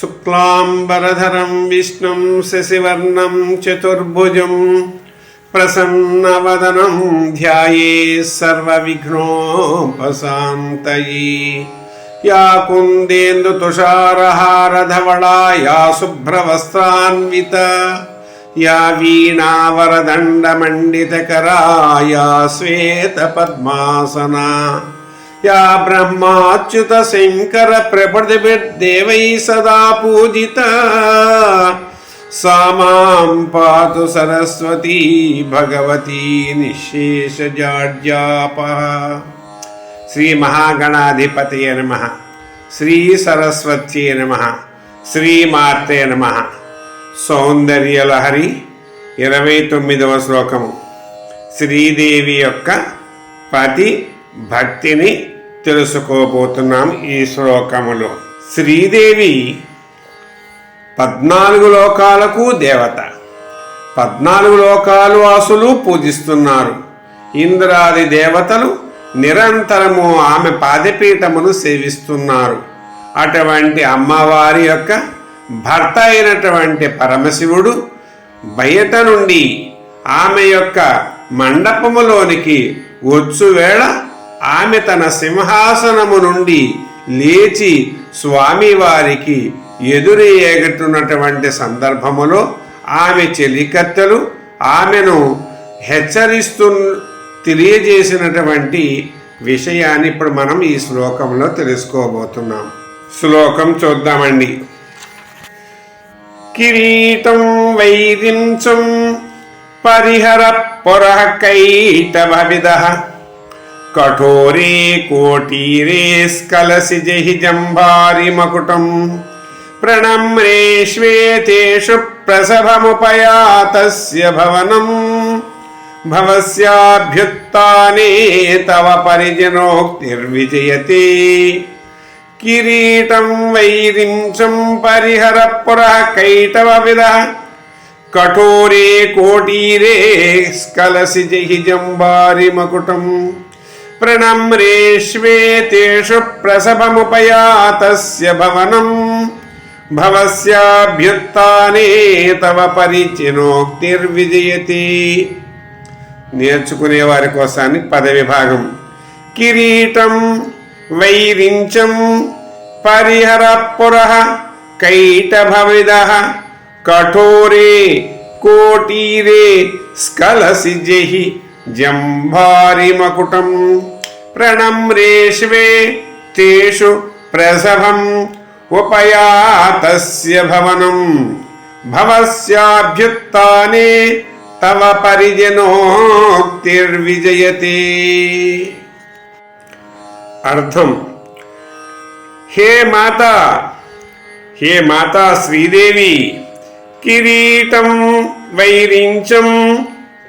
శుక్లాంబరధరం విష్ణుం శశివర్ణం చతుర్భుజం ప్రసన్నవదనం ధ్యాయే సర్వవిఘ్నోపశాంతయే. యా కుందేందు తుషారహారధవళా యా శుభ్రవస్త్రాన్విత యా వీణావరదండమండితకరా యా శ్వేతపద్మాసనా యా బ్రహ్మాచ్యుత శంకర ప్రపృతిభిర్దేవై సదా పూజిత. సామాం పాతు సరస్వతీ భగవతీ నిశేషజాడ్యాప శ్రీ మహాగణాధిపతయ నమ. శ్రీ సరస్వతి నమ. శ్రీమాత్రే నమ. సౌందర్యలహరి ఇరవై తొమ్మిదవ శ్లోకము. శ్రీదేవి యొక్క పతి భక్తిని తెలుసుకోబోతున్నాం ఈ శ్లోకములో. శ్రీదేవి పద్నాలుగు లోకాలకు దేవత. పద్నాలుగు లోకాలు వాసులు పూజిస్తున్నారు. ఇంద్రాది దేవతలు నిరంతరము ఆమె పాదపీఠమును సేవిస్తున్నారు. అటువంటి అమ్మవారి యొక్క భర్త అయినటువంటి పరమశివుడు బయట నుండి ఆమె యొక్క మండపములోనికి వచ్చువేళ ఆమె తన సింహాసనము నుండి లేచి స్వామివారికి ఎదురేగుతున్నటువంటి సందర్భములో ఆమె చెలికత్తెలు ఆమెను హెచ్చరిస్తు తెలియజేసినటువంటి విషయాన్ని ఇప్పుడు మనం ఈ శ్లోకంలో తెలుసుకోబోతున్నాం. శ్లోకం చూద్దామండి. కిరీటం వైరించం పరిహర పొరః కైటభవిద కఠోరే కోటీరే స్కలసి జహి జంభారి మకుటం ప్రణమ్రే శ్వేతేషు ప్రసభముపయాతస్య భవనం భవస్యాభ్యుత్నే తవ పరిజనోక్తిర్విజయతే కిరీటం వైరించం పరిహర పురః కైటవవిద కఠోరే కోటీరే స్కలసి జహి జంబారి మకుటం భవనం భవస్యాభ్యుత్నే తవ పరిచినోక్తిర్విజయతి నేర్చుకునే వారి కోసాన్ని పదవిభాగం కిరీటం వైరించం పరిహర పురః కైటభవిద కఠోరే కోటీరే స్కలసి జహి జంభారి మకుటం ప్రణమ్రేష్వే తేషు ప్రసభం ఉపయాతస్య భవనం భవస్యాభ్యుత్నే తవ పరిజనోక్తిర్విజయతే అర్థం హే మాత హే మాతా శ్రీదేవి కిరీటం వైరించం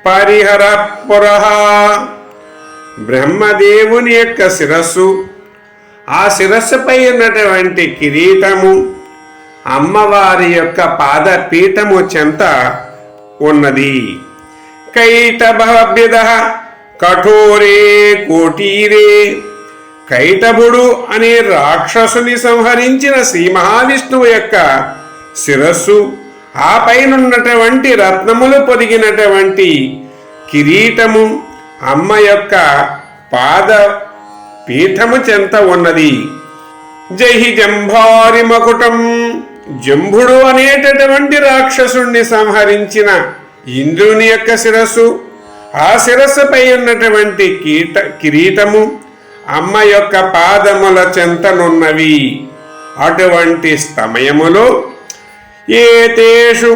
పరిహర పురహ బ్రహ్మదేవుని యొక్క శిరస్సు. ఆ శిరస్సుపై ఉన్నటువంటి కిరీటము అమ్మవారి యొక్క పాదపీఠము చెంత ఉన్నది. కైటభవ్యద కఠోరే కోటీరే. కైటభుడు అనే రాక్షసుని సంహరించిన శ్రీ మహావిష్ణువు యొక్క శిరస్సు. ఆ పైనున్నటువంటి రత్నములు పొదిగినటువంటి కిరీటము అమ్మ యొక్క పాద పీఠము చెంత ఉన్నది. జహి జంభారి మకుటం. జంభుడు అనేటటువంటి రాక్షసుణ్ణి సంహరించిన ఇంద్రుని యొక్క శిరస్సు ఆ శిరస్సుపై ఉన్నటువంటి కీట కిరీటము అమ్మ యొక్క పాదముల చెంతనున్నవి. అటువంటి సమయములో ఏతేషు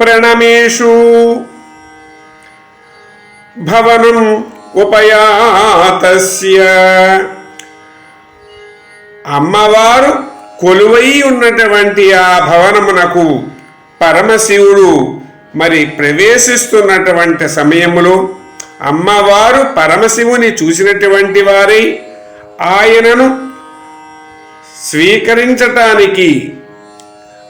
ప్రణమేషు భవనం ఉపయాతస్య అమ్మవారు కొలువై ఉన్నటువంటి ఆ భవనమునకు పరమశివుడు మరి ప్రవేశిస్తున్నటువంటి సమయములో అమ్మవారు పరమశివుని చూసినటువంటి వారై ఆయనను స్వీకరించటానికి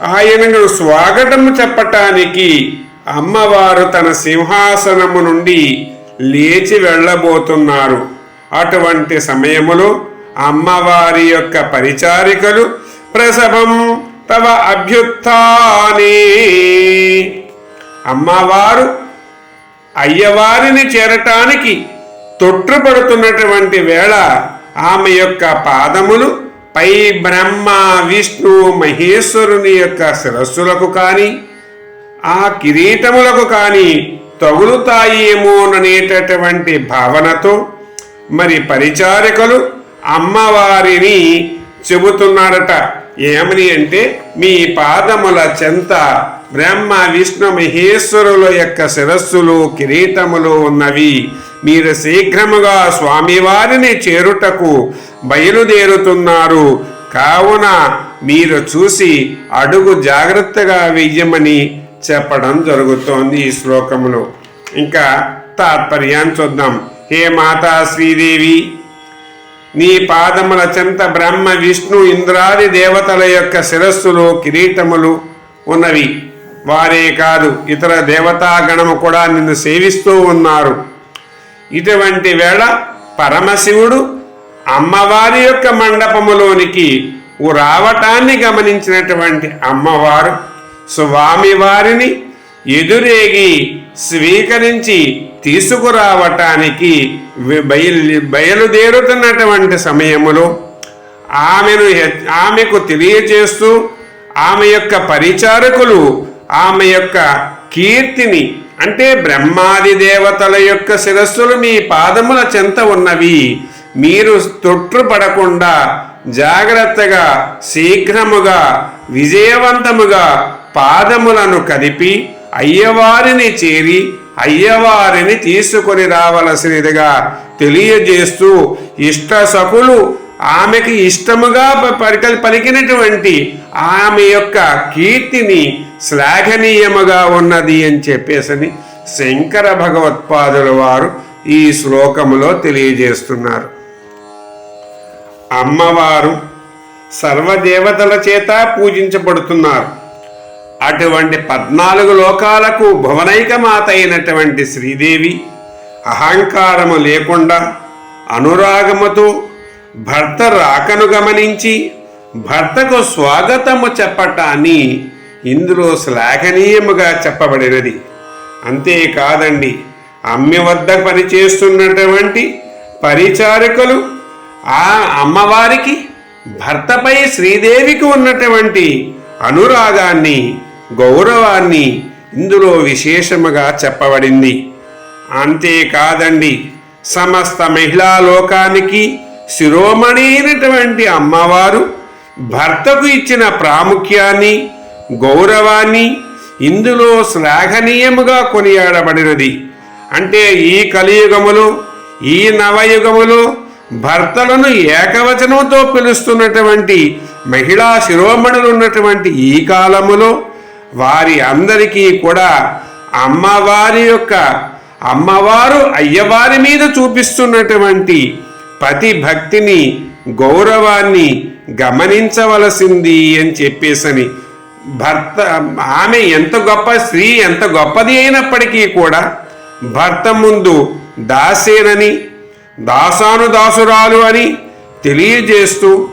ఆయనను స్వాగతం చెప్పటానికి అమ్మవారు తన సింహాసనము నుండి లేచి వెళ్ళబోతున్నారు. అటువంటి సమయములో అమ్మవారి యొక్క పరిచారికలు ప్రసభం తవ అభ్యుత్థానే. అమ్మవారు అయ్యవారిని చేరటానికి తొట్టుపడుతున్నటువంటి వేళ ఆమె యొక్క పాదములు పై బ్రహ్మ విష్ణు మహేశ్వరుని యొక్క శిరస్సులకు కానీ ఆ కిరీటములకు కానీ తగులుతాయేమోననేటటువంటి భావనతో మరి పరిచారికలు అమ్మవారిని చెబుతున్నాడట. ఏమని అంటే మీ పాదముల చెంత బ్రహ్మ విష్ణు మహేశ్వరుల యొక్క శిరస్సులు కిరీటములు ఉన్నవి. మీరు శీఘ్రముగా స్వామివారిని చేరుటకు బయలుదేరుతున్నారు. కావున మీరు చూసి అడుగు జాగ్రత్తగా వెయ్యమని చెప్పడం జరుగుతోంది ఈ శ్లోకములో. ఇంకా తాత్పర్యాన్ని చూద్దాం. హే మాతా శ్రీదేవి నీ పాదముల చెంత బ్రహ్మ విష్ణు ఇంద్రాది దేవతల యొక్క శిరస్సులో కిరీటములు ఉన్నవి. వారే కాదు ఇతర దేవతాగణము కూడా నిన్ను సేవిస్తూ ఉన్నారు. ఇటువంటి వేళ పరమశివుడు అమ్మవారి యొక్క మండపములోనికి రావటాన్ని గమనించినటువంటి అమ్మవారు స్వామివారిని ఎదురేగి స్వీకరించి తీసుకురావటానికి బయలు బయలుదేరుతున్నటువంటి సమయములో ఆమెను ఆమెకు తెలియజేస్తూ ఆమె యొక్క పరిచారకులు ఆమె యొక్క కీర్తిని అంటే బ్రహ్మాది దేవతల యొక్క శిరస్సులు మీ పాదముల చెంత ఉన్నవి. మీరు తొట్టుపడకుండా జాగ్రత్తగా శీఘ్రముగా విజయవంతముగా పాదములను కదిపి అయ్యవారిని చేరి అయ్యవారిని తీసుకొని రావలసినదిగా తెలియజేస్తూ ఇష్ట సకులు ఆమెకి ఇష్టముగా ప- పలికినటువంటి ఆమె యొక్క కీర్తిని శ్లాఘనీయముగా ఉన్నది అని చెప్పేసని శంకర భగవత్పాదుల వారు ఈ శ్లోకములో తెలియజేస్తున్నారు. అమ్మవారు సర్వదేవతల చేత పూజించబడుతున్నారు. అటువంటి పద్నాలుగు లోకాలకు భువనైక మాత అయినటువంటి శ్రీదేవి అహంకారము లేకుండా అనురాగముతో భర్త రాకను గమనించి భర్తకు స్వాగతము చెప్పటాన్ని ఇందులో శ్లాఘనీయముగా చెప్పబడినది. అంతేకాదండి అమ్మి వద్ద పనిచేస్తున్నటువంటి పరిచారికలు ఆ అమ్మవారికి భర్తపై శ్రీదేవికి ఉన్నటువంటి అనురాగాన్ని గౌరవాన్ని ఇందులో విశేషముగా చెప్పబడింది. అంతేకాదండి సమస్త మహిళా లోకానికి శిరోమణి అయినటువంటి అమ్మవారు భర్తకు ఇచ్చిన ప్రాముఖ్యాన్ని గౌరవాన్ని ఇందులో శ్లాఘనీయముగా కొనియాడబడినది. అంటే ఈ కలియుగములో ఈ నవయుగములో భర్తలను ఏకవచనంతో పిలుస్తున్నటువంటి మహిళా శిరోమణులు ఉన్నటువంటి ఈ కాలములో వారి అందరికీ కూడా అమ్మవారి యొక్క అమ్మవారు అయ్యవారి మీద చూపిస్తున్నటువంటి పతి భక్తిని గౌరవాన్ని గమనించవలసింది అని చెప్పేసని భర్త ఆమె ఎంత గొప్ప స్త్రీ ఎంత గొప్పది అయినప్పటికీ కూడా భర్త ముందు దాసేనని దాసాను దాసురాలు అని తెలియజేస్తూ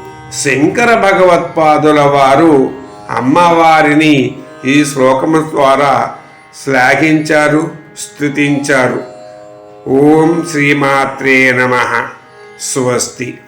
శంకర భగవత్పాదుల వారు అమ్మవారిని ఈ శ్లోకము ద్వారా శ్లాఘించారు స్థుతించారు ఓం శ్రీమాత్రే నమ. స్వస్తి.